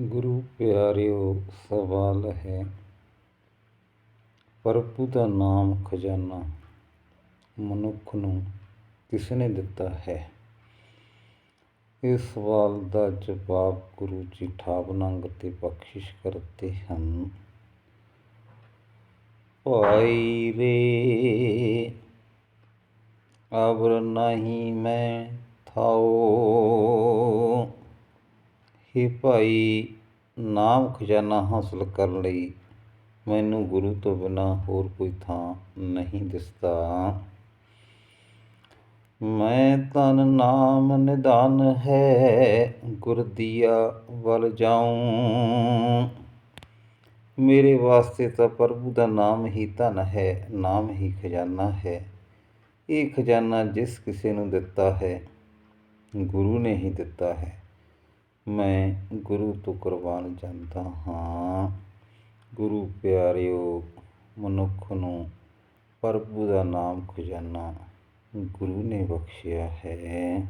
ਗੁਰੂ ਪਿਆਰਿਓ, ਸਵਾਲ ਹੈ। ਪ੍ਰਭੂ ਦਾ ਨਾਮ ਖਜ਼ਾਨਾ ਮਨੁੱਖ ਨੂੰ ਕਿਸਨੇ ਦਿੱਤਾ ਹੈ? ਇਸ ਸਵਾਲ ਦਾ ਜਵਾਬ ਗੁਰੂ ਜੀ ਠਾਵਨੰਗ ਤੇ ਬਖਸ਼ਿਸ਼ ਕਰਦੇ ਹਨ। ਭਾਈ ਰੇ, ਆਵਰ ਨਹੀਂ ਮੈਂ ਥਾਓ ਹੀ ਭਾਈ, ਨਾਮ ਖਜ਼ਾਨਾ ਹਾਸਲ ਕਰਨ ਲਈ ਮੈਨੂੰ ਗੁਰੂ ਤੋਂ ਬਿਨਾਂ ਹੋਰ ਕੋਈ ਥਾਂ ਨਹੀਂ ਦਿਸਦਾ। ਮੈਂ ਤਨ ਨਾਮ ਨਿਦਾਨ ਹੈ, ਗੁਰ ਦੀਆ ਵੱਲ ਜਾਉ। ਮੇਰੇ ਵਾਸਤੇ ਤਾਂ ਪ੍ਰਭੂ ਦਾ ਨਾਮ ਹੀ ਧਨ ਹੈ, ਨਾਮ ਹੀ ਖਜ਼ਾਨਾ ਹੈ। ਇਹ ਖਜ਼ਾਨਾ ਜਿਸ ਕਿਸੇ ਨੂੰ ਦਿੱਤਾ ਹੈ, ਗੁਰੂ ਨੇ ਹੀ ਦਿੱਤਾ ਹੈ। ਮੈਂ ਗੁਰੂ ਤੋਂ ਕੁਰਬਾਨ ਜਾਂਦਾ ਹਾਂ। ਗੁਰੂ ਪਿਆਰਿਓ, ਮਨੁੱਖ ਨੂੰ ਪ੍ਰਭੂ ਦਾ ਨਾਮ ਖਜ਼ਾਨਾ ਗੁਰੂ ਨੇ ਬਖਸ਼ਿਆ ਹੈ।